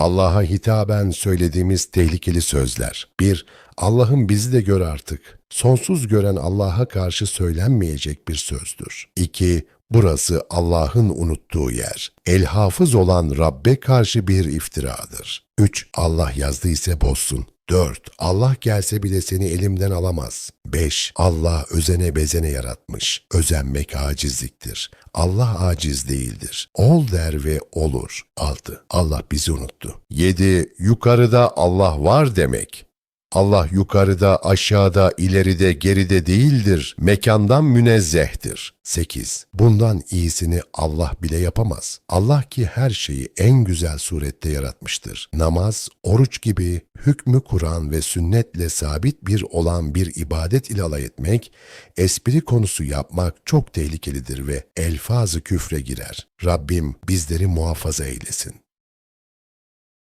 Allah'a hitaben söylediğimiz tehlikeli sözler. 1. Allah'ım bizi de gör artık. Sonsuz gören Allah'a karşı söylenmeyecek bir sözdür. 2. Burası Allah'ın unuttuğu yer. El hafız olan Rabbe karşı bir iftiradır. 3. Allah yazdıysa bozsun. 4. Allah gelse bile seni elimden alamaz. 5. Allah özene bezene yaratmış. Özenmek acizliktir. Allah aciz değildir. Ol der ve olur. 6. Allah bizi unuttu. 7. Yukarıda Allah var demek. Allah yukarıda, aşağıda, ileride, geride değildir. Mekandan münezzehtir. 8. Bundan iyisini Allah bile yapamaz. Allah ki her şeyi en güzel surette yaratmıştır. Namaz, oruç gibi hükmü Kur'an ve sünnetle sabit bir olan bir ibadet ile alay etmek, espri konusu yapmak çok tehlikelidir ve elfazı küfre girer. Rabbim bizleri muhafaza eylesin.